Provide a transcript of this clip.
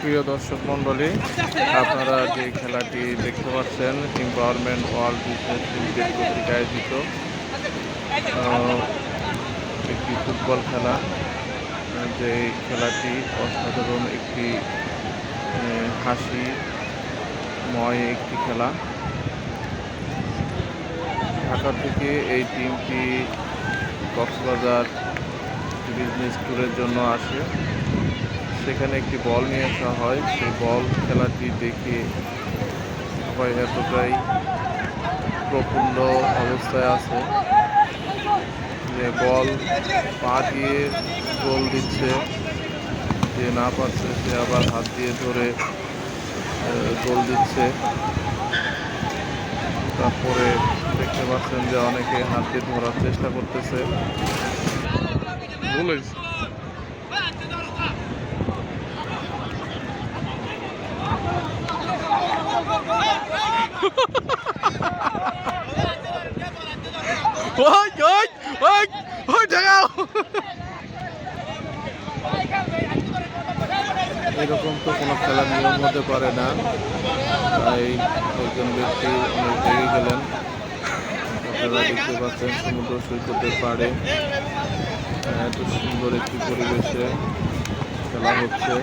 প্রিয় দর্শক মণ্ডলী, আপনারা যে খেলাটি দেখতে পাচ্ছেন এমপাওয়ারমেন্ট ওয়ার্ল্ড বিজনেস লিমিটেড কর্তৃক আয়োজিত একটি ফুটবল খেলা, যে খেলাটি অসাধারণ একটি হাসি ময় একটি খেলা। ঢাকা থেকে এই টিমটি কক্সবাজার বিজনেস ট্যুরের জন্য আসে। সেখানে একটি বল নিয়ে আসা হয়। সেই বল খেলাটি দেখে সবাই এতটাই প্রফুল্ল অবস্থায় আছে যে বল পা দিয়ে গোল দিচ্ছে, যে না পারছে সে আবার হাত দিয়ে ধরে গোল দিচ্ছে। তারপরে দেখতে পাচ্ছেন যে অনেকে হাত ধরার চেষ্টা করতেছে। ওই ওই ওই ওই ঠেকাও এরকম তো কোনো খেলার নিয়ম হতে পারে না। তাই একজন ব্যক্তি অনেক রেগে গেলেন। আপনারা দেখতে পাচ্ছেন, সমুদ্র সৈকতের পাড়ে এত সুন্দর একটি পরিবেশে খেলা হচ্ছে।